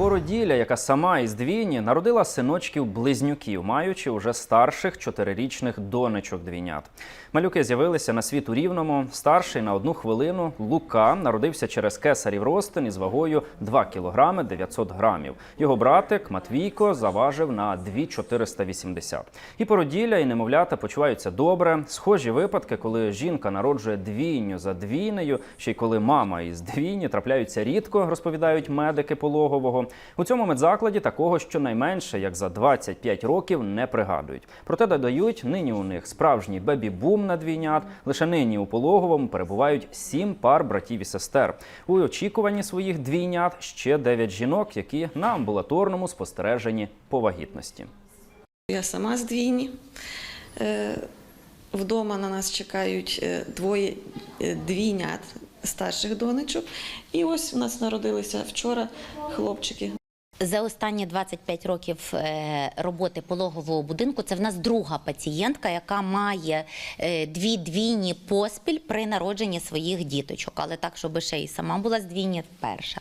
Породілля, яка сама із двійні, народила синочків-близнюків, маючи уже старших чотирирічних донечок двійнят. Малюки з'явилися на світ у Рівному. Старший на одну хвилину Лука народився через кесарів ростин із вагою 2 кілограми 900 грамів. Його братик Матвійко заважив на 2,480. І породілля, і немовлята почуваються добре. Схожі випадки, коли жінка народжує двійню за двійнею, ще й коли мама із двійні трапляються рідко, розповідають медики пологового. У цьому медзакладі такого щонайменше, як за 25 років, не пригадують. Проте додають, нині у них справжній бебі-бум на двійнят. Лише нині у пологовому перебувають сім пар братів і сестер. У очікуванні своїх двійнят ще дев'ять жінок, які на амбулаторному спостереженні по вагітності. Я сама з двійні. Е, Вдома на нас чекають е, двоє е, двійнят старших донечок. І ось у нас народилися вчора хлопчики. За останні 25 років е, роботи пологового будинку це в нас друга пацієнтка, яка має е, дві двійні поспіль при народженні своїх діточок. Але так, щоб ще й сама була з двійні, перша.